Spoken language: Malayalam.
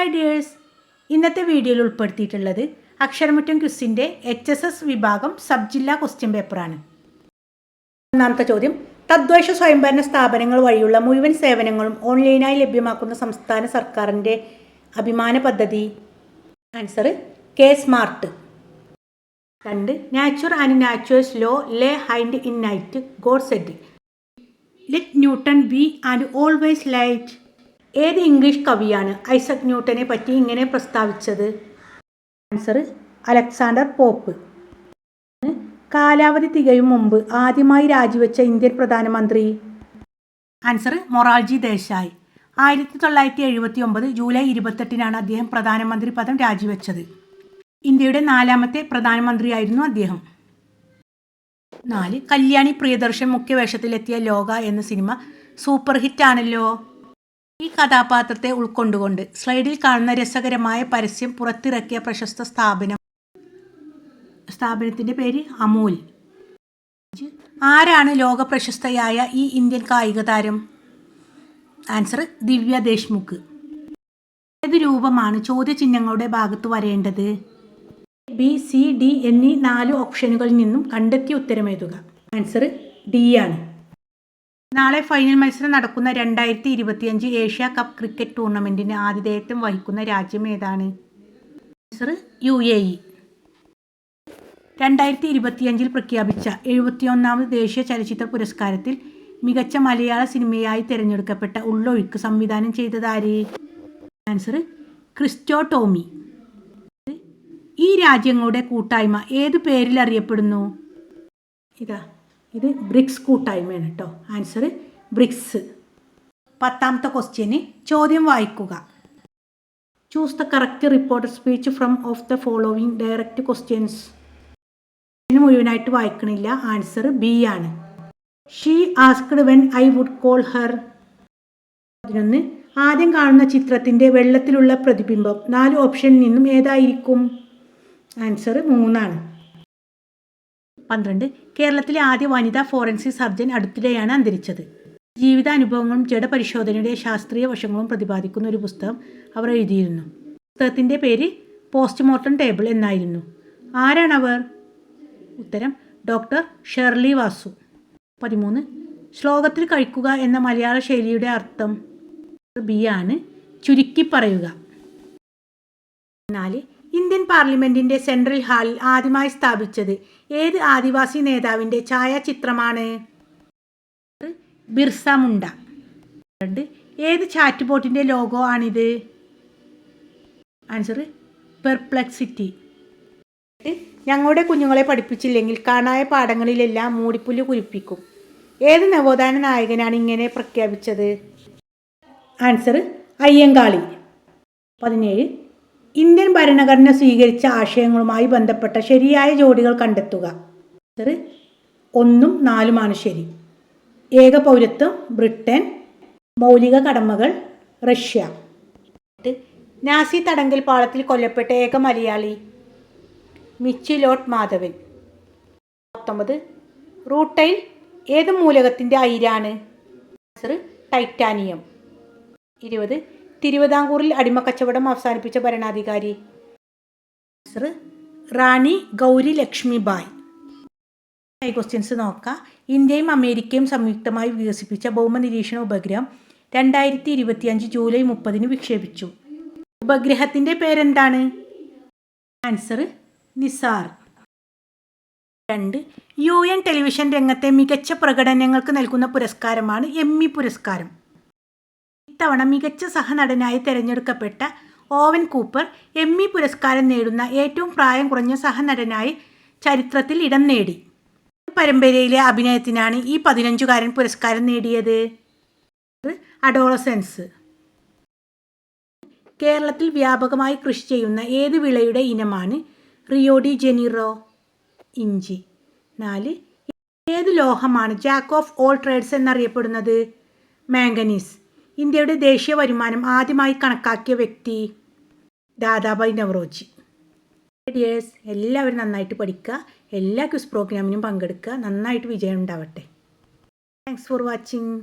Hi dears. ഇന്നത്തെ വീഡിയോയിൽ ഉൾപ്പെടുത്തിയിട്ടുള്ളത് അക്ഷരമുറ്റം ക്യുസിന്റെ എച്ച് എസ് എസ് വിഭാഗം സബ് ജില്ലാ ക്വസ്റ്റ്യൻ പേപ്പറാണ് ഒന്നാമത്തെ ചോദ്യം. തദ്ദേശ സ്വയംഭരണ സ്ഥാപനങ്ങൾ വഴിയുള്ള മുഴുവൻ സേവനങ്ങളും ഓൺലൈനായി ലഭ്യമാക്കുന്ന സംസ്ഥാന സർക്കാരിന്റെ അഭിമാന പദ്ധതി? ആൻസർ കെ സ്മാർട്ട് രണ്ട് nature and naturals law lay hind in night God set let Newton be and always light ഏത് ഇംഗ്ലീഷ് കവിയാണ് ഐസക് ന്യൂട്ടനെ പറ്റി ഇങ്ങനെ പ്രസ്താവിച്ചത്? Answer Alexander Pope. കാലാവധി തികയും മുമ്പ് ആദ്യമായി രാജിവെച്ച ഇന്ത്യൻ പ്രധാനമന്ത്രി? ആൻസർ മൊറാർജി ദേശായി. ആയിരത്തി തൊള്ളായിരത്തി എഴുപത്തി ഒമ്പത് ജൂലൈ ഇരുപത്തെട്ടിനാണ് അദ്ദേഹം പ്രധാനമന്ത്രി പദം രാജിവെച്ചത്. ഇന്ത്യയുടെ നാലാമത്തെ പ്രധാനമന്ത്രിയായിരുന്നു അദ്ദേഹം. നാല് കല്യാണി പ്രിയദർശൻ മുഖ്യവേഷത്തിലെത്തിയ ലോക എന്ന സിനിമ സൂപ്പർ ഹിറ്റ് ആണല്ലോ ഈ കഥാപാത്രത്തെ ഉൾക്കൊണ്ടുകൊണ്ട് സ്ലൈഡിൽ കാണുന്ന രസകരമായ പരസ്യം പുറത്തിറക്കിയ പ്രശസ്ത സ്ഥാപനം. സ്ഥാപനത്തിന്റെ പേര് അമൂൽ. ആരാണ് ലോക പ്രശസ്തയായ ഈ ഇന്ത്യൻ കായിക താരം? ആൻസർ ദിവ്യ ദേശ്മുഖ്. ഏത് രൂപമാണ് ചോദ്യചിഹ്നങ്ങളുടെ ഭാഗത്ത് വരേണ്ടത്? ബി സി ഡി എന്നീ നാല് ഓപ്ഷനുകളിൽ നിന്നും കണ്ടെത്തിയ ഉത്തരം എഴുതുക ആൻസർ ഡി ആണ്. നാളെ ഫൈനൽ മത്സരം നടക്കുന്ന രണ്ടായിരത്തി ഇരുപത്തിയഞ്ച് ഏഷ്യ കപ്പ് ക്രിക്കറ്റ് ടൂർണമെന്റിന് ആതിഥേയത്വം വഹിക്കുന്ന രാജ്യം ഏതാണ്? Answer U A E. രണ്ടായിരത്തി ഇരുപത്തിയഞ്ചിൽ പ്രഖ്യാപിച്ച എഴുപത്തിയൊന്നാമത് ദേശീയ ചലച്ചിത്ര പുരസ്കാരത്തിൽ മികച്ച മലയാള സിനിമയായി തിരഞ്ഞെടുക്കപ്പെട്ട ഉള്ളൊഴുക്ക് സംവിധാനം ചെയ്തത് ആര്? ആൻസർ ക്രിസ്റ്റോ ടോമി. ഈ രാജ്യങ്ങളുടെ കൂട്ടായ്മ ഏതു പേരിൽ അറിയപ്പെടുന്നു? ഇതാ. ഇത് ബ്രിക്സ് കൂട്ടായ്മയാണ് കേട്ടോ ആൻസർ ബ്രിക്സ്. പത്താമത്തെ ക്വസ്റ്റ്യന് ചോദ്യം വായിക്കുക. Choose the correct report speech from of the following direct questions ഇതിന് മുഴുവനായിട്ട് വായിക്കണില്ല. ആൻസർ ബി ആണ്. She asked when I would call her പതിനൊന്ന്. ആദ്യം കാണുന്ന ചിത്രത്തിന്റെ വെള്ളത്തിലുള്ള പ്രതിബിംബം. നാല് ഓപ്ഷനിൽ നിന്നും ഏതായിരിക്കും? ആൻസർ മൂന്നാണ്. പന്ത്രണ്ട് കേരളത്തിലെ ആദ്യ വനിതാ ഫോറൻസിക് സർജൻ അടുത്തിടെയാണ് അന്തരിച്ചത്. ജീവിതാനുഭവങ്ങളും ജഡപരിശോധനയുടെ ശാസ്ത്രീയ വശങ്ങളും പ്രതിപാദിക്കുന്ന ഒരു പുസ്തകം അവർ എഴുതിയിരുന്നു. പുസ്തകത്തിന്റെ പേര് പോസ്റ്റ്മോർട്ടം ടേബിൾ എന്നായിരുന്നു. ആരാണവർ? ഉത്തരം ഡോക്ടർ ഷെർലി വാസു. പതിമൂന്ന് ശ്ലോകത്തിൽ കഴിക്കുക എന്ന മലയാള ശൈലിയുടെ അർത്ഥം ബി ആണ് ചുരുക്കി പറയുക. നാല് ഇന്ത്യൻ പാർലമെന്റിന്റെ സെൻട്രൽ ഹാളിൽ ആദ്യമായി സ്ഥാപിച്ചത് ഏത് ആദിവാസി നേതാവിന്റെ ഛായാചിത്രമാണ്? ബിർസ മുണ്ട. രണ്ട് ഏത് ചാറ്റ് ബോട്ടിന്റെ ലോഗോ ആണിത് ആൻസർ പെർപ്ലക്സിറ്റി ഞങ്ങളുടെ കുഞ്ഞുങ്ങളെ പഠിപ്പിച്ചില്ലെങ്കിൽ കാണായ പാഠങ്ങളിലെല്ലാം മൂടിപ്പുല്ല് കുരിപ്പിക്കും. ഏത് നവോത്ഥാന നായകനാണ് ഇങ്ങനെ പ്രഖ്യാപിച്ചത്? ആൻസർ അയ്യങ്കാളി. പതിനേഴ് ഇന്ത്യൻ ഭരണഘടന സ്വീകരിച്ച ആശയങ്ങളുമായി ബന്ധപ്പെട്ട ശരിയായ ജോഡികൾ കണ്ടെത്തുക. ഒന്നും നാലുമാണ് ശരി. ഏക പൗരത്വം ബ്രിട്ടൻ മൗലിക കടമകൾ റഷ്യ. നാസി തടങ്കൽ പാളത്തിൽ കൊല്ലപ്പെട്ട ഏക മലയാളി മിച്ചിലോട്ട് മാധവൻ. പത്തൊമ്പത് റൂട്ടൈൽ ഏത് മൂലകത്തിന്റെ അയിരാണ്? ടൈറ്റാനിയം. ഇരുപത് തിരുവിതാംകൂറിൽ അടിമക്കച്ചവടം അവസാനിപ്പിച്ച ഭരണാധികാരി. റാണി ഗൗരി ലക്ഷ്മിബായ് ക്വസ്റ്റ്യൻസ് നോക്കാം. ഇന്ത്യയും അമേരിക്കയും സംയുക്തമായി വികസിപ്പിച്ച ഭൗമനിരീക്ഷണ ഉപഗ്രഹം രണ്ടായിരത്തി ഇരുപത്തിയഞ്ച് ജൂലൈ മുപ്പതിന് വിക്ഷേപിച്ചു. ഉപഗ്രഹത്തിന്റെ പേരെന്താണ്? Answer NISAR. രണ്ട് യു എൻ ടെലിവിഷൻ രംഗത്തെ മികച്ച പ്രകടനങ്ങൾക്ക് നൽകുന്ന പുരസ്കാരമാണ് എമ്മി പുരസ്കാരം. ഇത്തവണ മികച്ച സഹനടനായി തിരഞ്ഞെടുക്കപ്പെട്ട ഓവൻ കൂപ്പർ എമ്മി പുരസ്കാരം നേടുന്ന ഏറ്റവും പ്രായം കുറഞ്ഞ സഹനടനായി ചരിത്രത്തിൽ ഇടം നേടി. പരമ്പരയിലെ അഭിനയത്തിനാണ് ഈ പതിനഞ്ചുകാരൻ പുരസ്കാരം നേടിയത്. അഡോളസെൻസ്. കേരളത്തിൽ വ്യാപകമായി കൃഷി ചെയ്യുന്ന ഏത് വിളയുടെ ഇനമാണ് റിയോഡി ജെനിറോ? ഇഞ്ചി. നാല്. ഏത് ലോഹമാണ് ജാക്ക് ഓഫ് ഓൾ ട്രേഡ്സ് എന്നറിയപ്പെടുന്നത്? മാംഗനീസ്. ഇന്ത്യയുടെ ദേശീയ വരുമാനം ആദ്യമായി കണക്കാക്കിയ വ്യക്തി ദാദാബായ് നവറോജി. ഡിയേഴ്സ് എല്ലാവരും നന്നായിട്ട് പഠിക്കുക എല്ലാ ക്വിസ് പ്രോഗ്രാമിനും പങ്കെടുക്കുക. നന്നായിട്ട് വിജയം ഉണ്ടാവട്ടെ. Thanks for watching